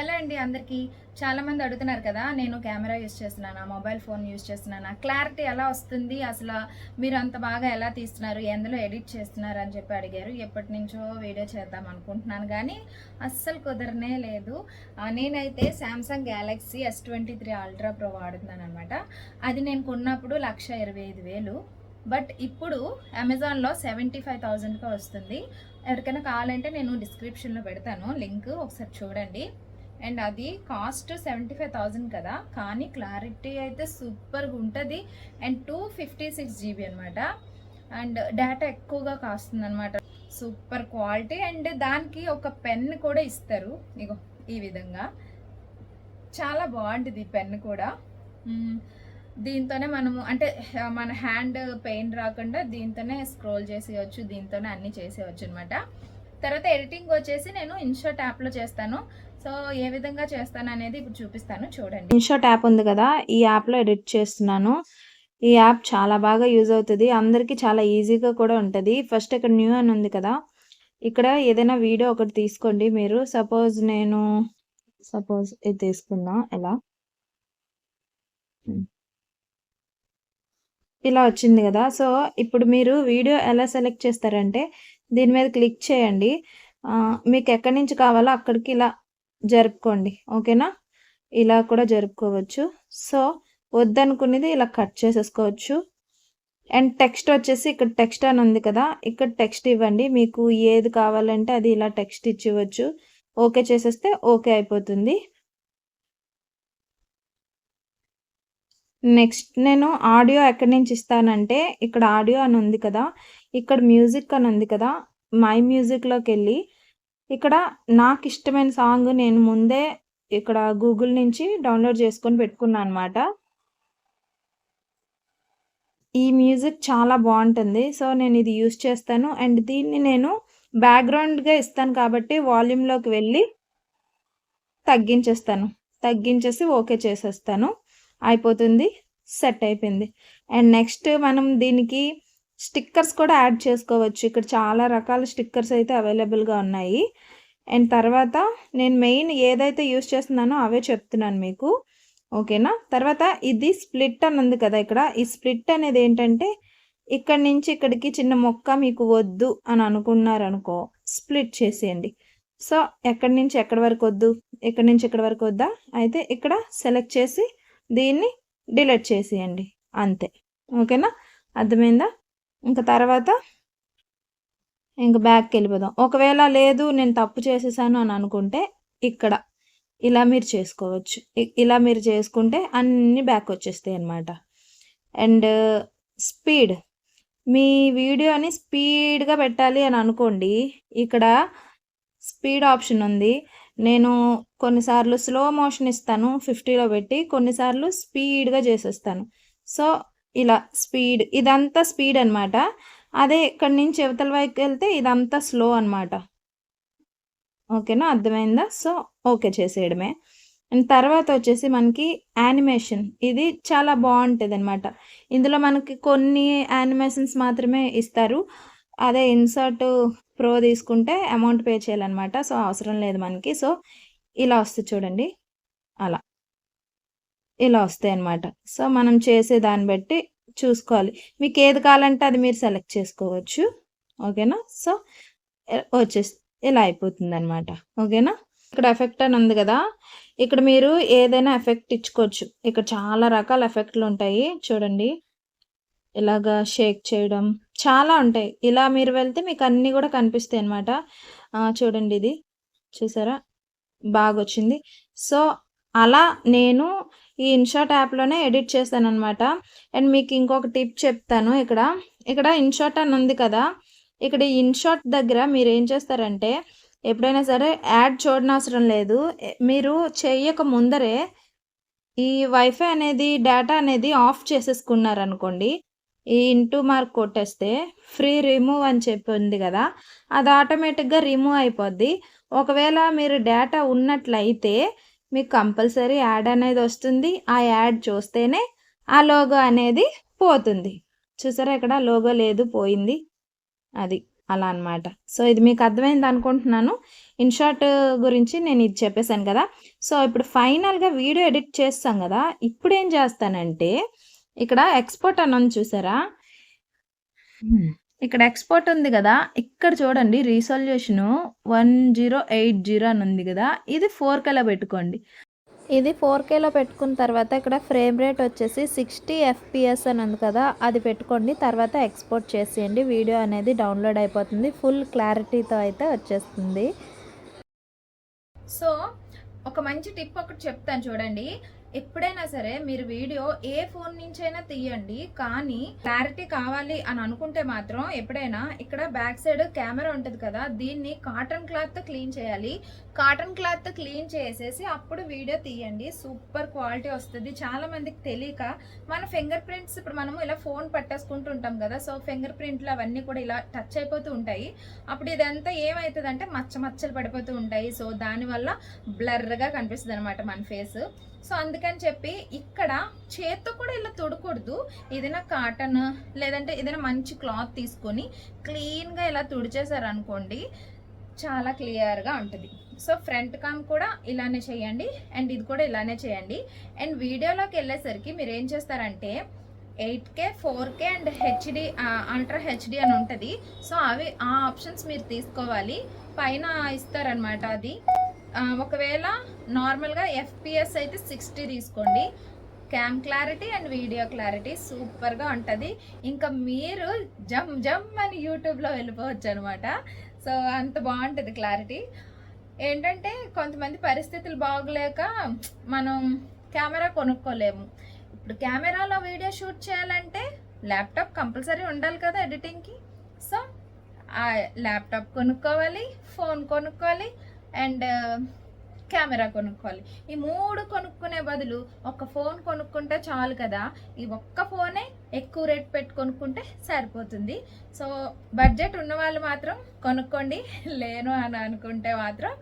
Hello అండి అందరికీ. చాలామంది అడుగుతున్నారు కదా నేను కెమెరా యూస్ చేస్తున్నానా మొబైల్ ఫోన్ యూస్ చేస్తున్నానా? క్లారిటీ ఎలా వస్తుంది? అసలు మీరు అంత బాగా ఎలా తీస్తున్నారు? ఎందులో ఎడిట్ చేస్తున్నారు అని చెప్పి అడిగారు. ఎప్పటి నుంచో వీడియో చేద్దాం అనుకుంటున్నాను కానీ అస్సలు కుదరనే లేదు. నేనైతే Samsung Galaxy S twenty three ultra pro వాడుతున్నాను అనమాట అది నేను కొన్నప్పుడు లక్ష ఇరవై ఐదు వేలు. బట్ ఇప్పుడు అమెజాన్లో సెవెంటీ ఫైవ్ థౌజండ్కి వస్తుంది. ఎవరికైనా కావాలంటే నేను డిస్క్రిప్షన్లో పెడతాను. లింక్ ఒకసారి చూడండి. అండ్ అది కాస్ట్ సెవెంటీ ఫైవ్ థౌజండ్ కదా. కానీ క్లారిటీ అయితే సూపర్గా ఉంటుంది. And two fifty six GB అనమాట అండ్ డేటా ఎక్కువగా కాస్తుంది అనమాట సూపర్ క్వాలిటీ. అండ్ దానికి ఒక పెన్ కూడా ఇస్తారు. ఇగో ఈ విధంగా. చాలా బాగుంటుంది ఈ పెన్ కూడా. దీంతోనే మనము అంటే మన హ్యాండ్ పెయిన్ రాకుండా దీంతోనే స్క్రోల్ చేసేయచ్చు. దీంతోనే అన్నీ చేసేయచ్చు అనమాట తర్వాత ఎడిటింగ్ వచ్చేసి నేను ఇన్షాట్ యాప్లో చేస్తాను. సో ఏ విధంగా చేస్తాను అనేది ఇప్పుడు చూపిస్తాను చూడండి. ఇన్షాట్ యాప్ ఉంది కదా ఈ యాప్లో ఎడిట్ చేస్తున్నాను. ఈ యాప్ చాలా బాగా యూజ్ అవుతుంది. అందరికీ చాలా ఈజీగా కూడా ఉంటుంది. ఫస్ట్ ఇక్కడ న్యూ అని ఉంది కదా ఇక్కడ ఏదైనా వీడియో ఒకటి తీసుకోండి మీరు. సపోజ్ నేను సపోజ్ ఇది తీసుకున్నా ఎలా? Hmm. ఇలా వచ్చింది కదా సో ఇప్పుడు మీరు వీడియో ఎలా సెలెక్ట్ చేస్తారంటే దీని మీద క్లిక్ చేయండి. మీకు ఎక్కడి నుంచి కావాలో అక్కడికి ఇలా జరుపుకోండి. ఓకేనా? ఇలా కూడా జరుపుకోవచ్చు. సో వద్దనుకునేది ఇలా కట్ చేసేసుకోవచ్చు. అండ్ టెక్స్ట్ వచ్చేసి ఇక్కడ టెక్స్ట్ అని ఉంది కదా ఇక్కడ టెక్స్ట్ ఇవ్వండి. మీకు ఏది కావాలంటే అది ఇలా టెక్స్ట్ ఇచ్చివచ్చు ఓకే చేసేస్తే ఓకే అయిపోతుంది. నెక్స్ట్ నేను ఆడియో ఎక్కడి నుంచి ఇస్తానంటే ఇక్కడ ఆడియో అని ఉంది కదా ఇక్కడ మ్యూజిక్ అని ఉంది కదా మై మ్యూజిక్లోకి వెళ్ళి ఇక్కడ నాకు ఇష్టమైన సాంగ్ నేను ముందే ఇక్కడ గూగుల్ నుంచి డౌన్లోడ్ చేసుకొని పెట్టుకున్నాను అనమాట ఈ మ్యూజిక్ చాలా బాగుంటుంది. సో నేను ఇది యూస్ చేస్తాను. అండ్ దీన్ని నేను బ్యాక్గ్రౌండ్గా ఇస్తాను కాబట్టి వాల్యూమ్లోకి వెళ్ళి తగ్గించేస్తాను. తగ్గించేసి ఓకే చేసేస్తాను. అయిపోతుంది. సెట్ అయిపోయింది. అండ్ నెక్స్ట్ మనం దీనికి స్టిక్కర్స్ కూడా యాడ్ చేసుకోవచ్చు. ఇక్కడ చాలా రకాల స్టిక్కర్స్ అయితే అవైలబుల్గా ఉన్నాయి. అండ్ తర్వాత నేను మెయిన్ ఏదైతే యూస్ చేస్తున్నానో అవే చెప్తున్నాను మీకు. ఓకేనా? తర్వాత ఇది స్ప్లిట్ అని ఉంది కదా ఇక్కడ. ఈ స్ప్లిట్ అనేది ఏంటంటే ఇక్కడ నుంచి ఇక్కడికి చిన్న మొక్క మీకు వద్దు అని అనుకున్నారనుకో స్ప్లిట్ చేసేయండి. సో ఎక్కడి నుంచి ఎక్కడి వరకు వద్దు? ఎక్కడి నుంచి ఎక్కడి వరకు వద్దా? అయితే ఇక్కడ సెలెక్ట్ చేసి దీన్ని డిలీట్ చేసేయండి. అంతే. ఓకేనా? అర్థమైందా? ఇంకా తర్వాత ఇంక బ్యాక్కి వెళ్ళిపోదాం. ఒకవేళ లేదు నేను తప్పు చేసేసాను అని అనుకుంటే ఇక్కడ. ఇలా మీరు చేసుకోవచ్చు. ఇలా మీరు చేసుకుంటే అన్ని బ్యాక్ వచ్చేస్తాయి అన్నమాట. And speed. మీ వీడియోని స్పీడ్గా పెట్టాలి అని అనుకోండి ఇక్కడ స్పీడ్ ఆప్షన్ ఉంది. నేను కొన్నిసార్లు స్లో మోషన్ ఇస్తాను ఫిఫ్టీలో పెట్టి కొన్నిసార్లు స్పీడ్గా చేసేస్తాను. సో ఇలా స్పీడ్ ఇదంతా స్పీడ్ అనమాట అదే ఇక్కడి నుంచి యువతల వైపు వెళ్తే ఇదంతా స్లో అనమాట ఓకేనా? అర్థమైందా? So okay చేసేయడమే. అండ్ తర్వాత వచ్చేసి మనకి యానిమేషన్. ఇది చాలా బాగుంటుంది అనమాట ఇందులో మనకి కొన్ని యానిమేషన్స్ మాత్రమే ఇస్తారు. అదే ఇన్సర్ట్ ప్రో తీసుకుంటే అమౌంట్ పే చేయాలన్నమాట. సో అవసరం లేదు మనకి. సో ఇలా వస్తుంది చూడండి. అలా. ఇలా వస్తాయి అన్నమాట. సో మనం చేసే దాన్ని బట్టి చూసుకోవాలి. మీకు ఏది కావాలంటే అది మీరు సెలెక్ట్ చేసుకోవచ్చు. ఓకేనా? సో వచ్చేసి ఇలా అయిపోతుంది అనమాట ఓకేనా? ఇక్కడ ఎఫెక్ట్ అని ఉంది కదా? ఇక్కడ మీరు ఏదైనా ఎఫెక్ట్ ఇచ్చుకోవచ్చు. ఇక్కడ చాలా రకాల ఎఫెక్ట్లు ఉంటాయి. చూడండి. ఇలాగా షేక్ చేయడం చాలా ఉంటాయి. ఇలా మీరు వెళ్తే మీకు అన్నీ కూడా కనిపిస్తాయి అనమాట చూడండి ఇది. చూసారా? బాగా వచ్చింది సో అలా నేను ఈ ఇన్షాట్ యాప్లోనే ఎడిట్ చేస్తాను అనమాట అండ్ మీకు ఇంకొక టిప్ చెప్తాను ఇక్కడ. ఇక్కడ ఇన్షాట్ అని ఉంది కదా. ఇక్కడ ఈ ఇన్షాట్ దగ్గర మీరు ఏం చేస్తారంటే ఎప్పుడైనా సరే యాడ్ చూడనవసరం లేదు. మీరు చేయక ముందరే ఈ వైఫై అనేది డేటా అనేది ఆఫ్ చేసేసుకున్నారనుకోండి ఈ ఇంటూ మార్క్ కొట్టేస్తే ఫ్రీ రిమూవ్ అని చెప్పి ఉంది కదా అది ఆటోమేటిక్గా రిమూవ్ అయిపోద్ది. ఒకవేళ మీరు డేటా ఉన్నట్లయితే మీకు కంపల్సరీ యాడ్ అనేది వస్తుంది. ఆ యాడ్ చూస్తేనే ఆ లోగో అనేది పోతుంది. చూసారా ఇక్కడ లోగో లేదు పోయింది. అది అలా అన్నమాట. సో ఇది మీకు అర్థమైంది అనుకుంటున్నాను. ఇన్షార్ట్ గురించి నేను ఇది చెప్పేశాను కదా. సో ఇప్పుడు ఫైనల్గా వీడియో ఎడిట్ చేస్తాం కదా. ఇప్పుడు ఏం చేస్తానంటే ఇక్కడ ఎక్స్పోర్ట్ అని ఉంది చూసారా ఇక్కడ ఎక్స్పోర్ట్ ఉంది కదా ఇక్కడ చూడండి resolution one zero eight zero అని ఉంది కదా ఇది ఫోర్ కేలో పెట్టుకోండి. ఇది ఫోర్ కేలో పెట్టుకున్న తర్వాత ఇక్కడ ఫ్రేమ్ రేట్ వచ్చేసి సిక్స్టీ ఎఫ్పిఎస్ అని ఉంది కదా అది పెట్టుకోండి తర్వాత ఎక్స్పోర్ట్ చేసేయండి వీడియో అనేది డౌన్లోడ్ అయిపోతుంది ఫుల్ క్లారిటీతో అయితే వచ్చేస్తుంది. సో ఒక మంచి టిప్ ఒకటి చెప్తాను చూడండి. ఎప్పుడైనా సరే మీరు వీడియో ఏ ఫోన్ నుంచైనా తీయండి కానీ క్లారిటీ కావాలి అని అనుకుంటే మాత్రం ఎప్పుడైనా ఇక్కడ బ్యాక్ సైడ్ కెమెరా ఉంటుంది కదా దీన్ని కాటన్ క్లాత్తో క్లీన్ చేయాలి. కాటన్ క్లాత్ క్లీన్ చేసేసి అప్పుడు వీడియో తీయండి. సూపర్ క్వాలిటీ వస్తుంది. చాలా మందికి తెలియక మన ఫింగర్ ప్రింట్స్ ఇప్పుడు మనము ఇలా ఫోన్ పట్టేసుకుంటూ ఉంటాం కదా సో ఫింగర్ ప్రింట్లు అవన్నీ కూడా ఇలా టచ్ అయిపోతూ ఉంటాయి. అప్పుడు ఇదంతా ఏమవుతుంది అంటే మచ్చ మచ్చలు పడిపోతూ ఉంటాయి. సో దానివల్ల బ్లర్గా కనిపిస్తుంది అనమాట మన ఫేస్. సో అందుకని చెప్పి ఇక్కడ చేత్తో కూడా ఇలా తుడకూడదు. ఏదైనా కాటన్ లేదంటే ఏదైనా మంచి క్లాత్ తీసుకొని క్లీన్గా ఇలా తుడిచేసారనుకోండి చాలా క్లియర్గా ఉంటుంది. సో ఫ్రంట్ కామ్ కూడా ఇలానే చేయండి అండ్ ఇది కూడా ఇలానే చేయండి. అండ్ వీడియోలోకి వెళ్ళేసరికి మీరు ఏం చేస్తారంటే eight K four K and HD ultra HD అని ఉంటుంది. సో అవి ఆ ఆప్షన్స్ మీరు తీసుకోవాలి. పైన ఇస్తారనమాట అది. ఒకవేళ నార్మల్గా ఎఫ్పిఎస్ అయితే సిక్స్టీ తీసుకోండి. Cam clarity and video clarity సూపర్గా ఉంటుంది. ఇంకా మీరు జమ్ జమ్ అని యూట్యూబ్లో వెళ్ళిపోవచ్చు అనమాట సో అంత బాగుంటుంది క్లారిటీ. ఏంటంటే కొంతమంది పరిస్థితులు బాగలేక మనం కెమెరా కొనుక్కోలేము. ఇప్పుడు కెమెరాలో వీడియో షూట్ చేయాలంటే ల్యాప్టాప్ కంపల్సరీ ఉండాలి కదా ఎడిటింగ్కి. సో ఆ ల్యాప్టాప్ కొనుక్కోవాలి ఫోన్ కొనుక్కోవాలి అండ్ కెమెరా కొనుక్కోవాలి. ఈ మూడు కొనుక్కునే బదులు ఒక ఫోన్ కొనుక్కుంటే చాలు కదా. ఈ ఒక్క ఫోనే ఎక్కువ రేట్ పెట్టి కొనుక్కుంటే సరిపోతుంది. సో బడ్జెట్ ఉన్న వాళ్ళు మాత్రం కొనుక్కోండి. లేను అని అనుకుంటే మాత్రం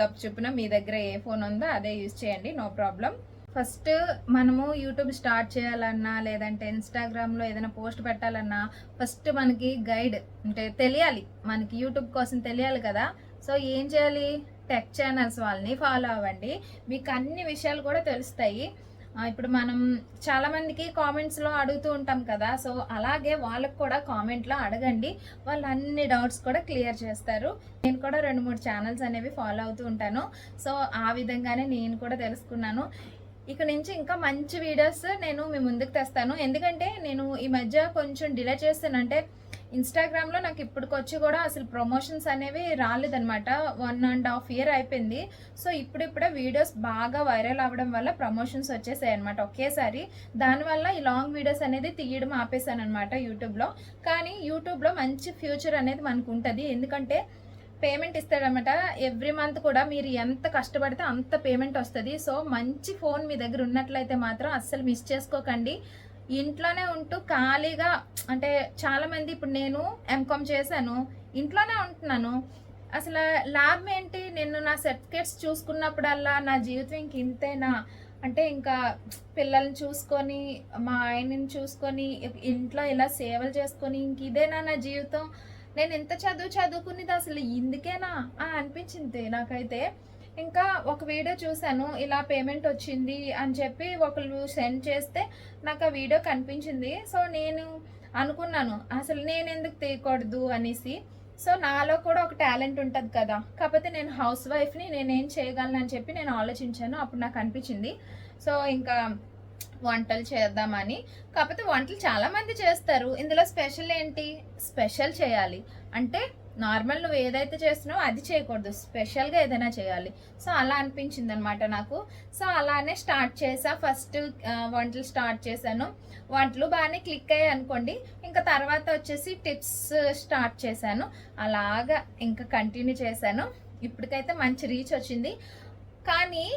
గప్ చూపున మీ దగ్గర ఏ ఫోన్ ఉందో అదే యూజ్ చేయండి. No problem. ఫస్ట్ మనము యూట్యూబ్ స్టార్ట్ చేయాలన్నా లేదంటే ఇన్స్టాగ్రామ్లో ఏదైనా పోస్ట్ పెట్టాలన్నా ఫస్ట్ మనకి గైడ్ అంటే తెలియాలి. మనకి యూట్యూబ్ కోసం తెలియాలి కదా. సో ఏం చేయాలి? టెక్ ఛానల్స్ వాళ్ళని ఫాలో అవ్వండి. మీకు అన్ని విషయాలు కూడా తెలుస్తాయి. ఇప్పుడు మనం చాలామందికి కామెంట్స్లో అడుగుతూ ఉంటాం కదా సో అలాగే వాళ్ళకు కూడా కామెంట్లో అడగండి. వాళ్ళు అన్ని డౌట్స్ కూడా క్లియర్ చేస్తారు. నేను కూడా రెండు మూడు ఛానల్స్ అనేవి ఫాలో అవుతూ ఉంటాను. సో ఆ విధంగానే నేను కూడా తెలుసుకున్నాను. ఇక నుంచి ఇంకా మంచి వీడియోస్ నేను మీ ముందుకు తెస్తాను. ఎందుకంటే నేను ఈ మధ్య కొంచెం డిలే చేస్తానంటే ఇన్స్టాగ్రామ్లో నాకు ఇప్పటికొచ్చి కూడా అసలు ప్రమోషన్స్ అనేవి రాలేదనమాట వన్ అండ్ హాఫ్ ఇయర్ అయిపోయింది. సో ఇప్పుడిప్పుడే వీడియోస్ బాగా వైరల్ అవ్వడం వల్ల ప్రమోషన్స్ వచ్చేసాయి అనమాట ఒకేసారి. దానివల్ల ఈ లాంగ్ వీడియోస్ అనేది తీయడం ఆపేసాను అనమాట యూట్యూబ్లో కానీ యూట్యూబ్లో మంచి ఫ్యూచర్ అనేది మనకు ఉంటుంది ఎందుకంటే పేమెంట్ ఇస్తాడనమాట ఎవ్రీ మంత్ కూడా మీరు ఎంత కష్టపడితే అంత పేమెంట్ వస్తుంది. సో మంచి ఫోన్ మీ దగ్గర ఉన్నట్లయితే మాత్రం అస్సలు మిస్ చేసుకోకండి. ఇంట్లోనే ఉంటూ ఖాళీగా అంటే చాలామంది ఇప్పుడు నేను ఎంకామ్ చేశాను ఇంట్లోనే ఉంటున్నాను. అసలు లాభం ఏంటి? నేను నా సర్టిఫికేట్స్ చూసుకున్నప్పుడల్లా నా జీవితం ఇంక ఇంతేనా? అంటే ఇంకా పిల్లల్ని చూసుకొని మా ఆయనని చూసుకొని ఇంట్లో ఇలా సేవలు చేసుకొని ఇంక ఇదేనా నా జీవితం? నేను ఎంత చదువు చదువుకునేది అసలు ఇందుకేనా? అని అనిపించింది నాకైతే. ఇంకా ఒక వీడియో చూశాను ఇలా పేమెంట్ వచ్చింది అని చెప్పి ఒకళ్ళు సెండ్ చేస్తే నాకు ఆ వీడియో కనిపించింది. సో నేను అనుకున్నాను అసలు నేను ఎందుకు తీయకూడదు అనేసి. సో నాలో కూడా ఒక టాలెంట్ ఉంటుంది కదా. కాకపోతే నేను హౌస్ వైఫ్ని నేనేం చేయగలను అని చెప్పి నేను ఆలోచించాను. అప్పుడు నాకు అనిపించింది. సో ఇంకా వంటలు చేద్దామని. కాకపోతే వంటలు చాలామంది చేస్తారు. ఇందులో స్పెషల్ ఏంటి? స్పెషల్ చేయాలి. అంటే నార్మల్ నువ్వు ఏదైతే చేస్తున్నావో అది చేయకూడదు. స్పెషల్గా ఏదైనా చేయాలి. సో అలా అనిపించింది అనమాట నాకు. సో అలానే స్టార్ట్ చేసా ఫస్ట్ వంటలు స్టార్ట్ చేశాను. వంటలు బాగానే క్లిక్ అయ్యాయి అనుకోండి. ఇంకా తర్వాత వచ్చేసి టిప్స్ స్టార్ట్ చేశాను. అలాగా ఇంకా కంటిన్యూ చేశాను. ఇప్పటికైతే మంచి రీచ్ వచ్చింది. కానీ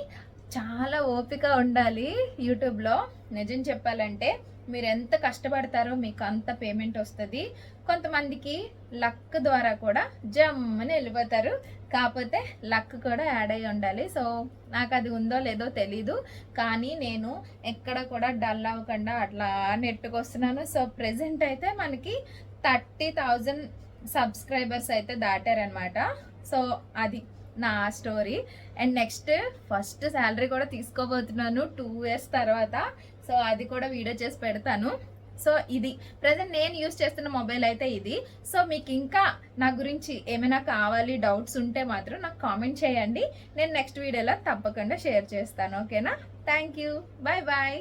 చాలా ఓపిక ఉండాలి యూట్యూబ్లో. నిజం చెప్పాలంటే మీరు ఎంత కష్టపడతారో మీకు అంత పేమెంట్ వస్తుంది. కొంతమందికి లక్ ద్వారా కూడా జమ్మని వెళ్ళిపోతారు. కాకపోతే లక్ కూడా యాడ్ అయి ఉండాలి. సో నాకు అది ఉందో లేదో తెలీదు. కానీ నేను ఎక్కడ కూడా డల్ అవ్వకుండా అట్లా నెట్టుకొస్తున్నాను. సో ప్రెసెంట్ అయితే మనకి థర్టీ థౌజండ్ సబ్స్క్రైబర్స్ అయితే దాటారనమాట సో అది నా story. And next first salary కూడా తీసుకోబోతున్నాను టూ ఇయర్స్ తర్వాత. సో అది కూడా వీడియో చేసి పెడతాను. సో ఇది. ప్రజెంట్ నేను యూస్ చేస్తున్న మొబైల్ అయితే ఇది. సో మీకు ఇంకా నా గురించి ఏమైనా కావాలి డౌట్స్ ఉంటే మాత్రం నాకు కామెంట్ చేయండి. నేను నెక్స్ట్ వీడియోలో తప్పకుండా షేర్ చేస్తాను. ఓకేనా థ్యాంక్ యూ బాయ్ బాయ్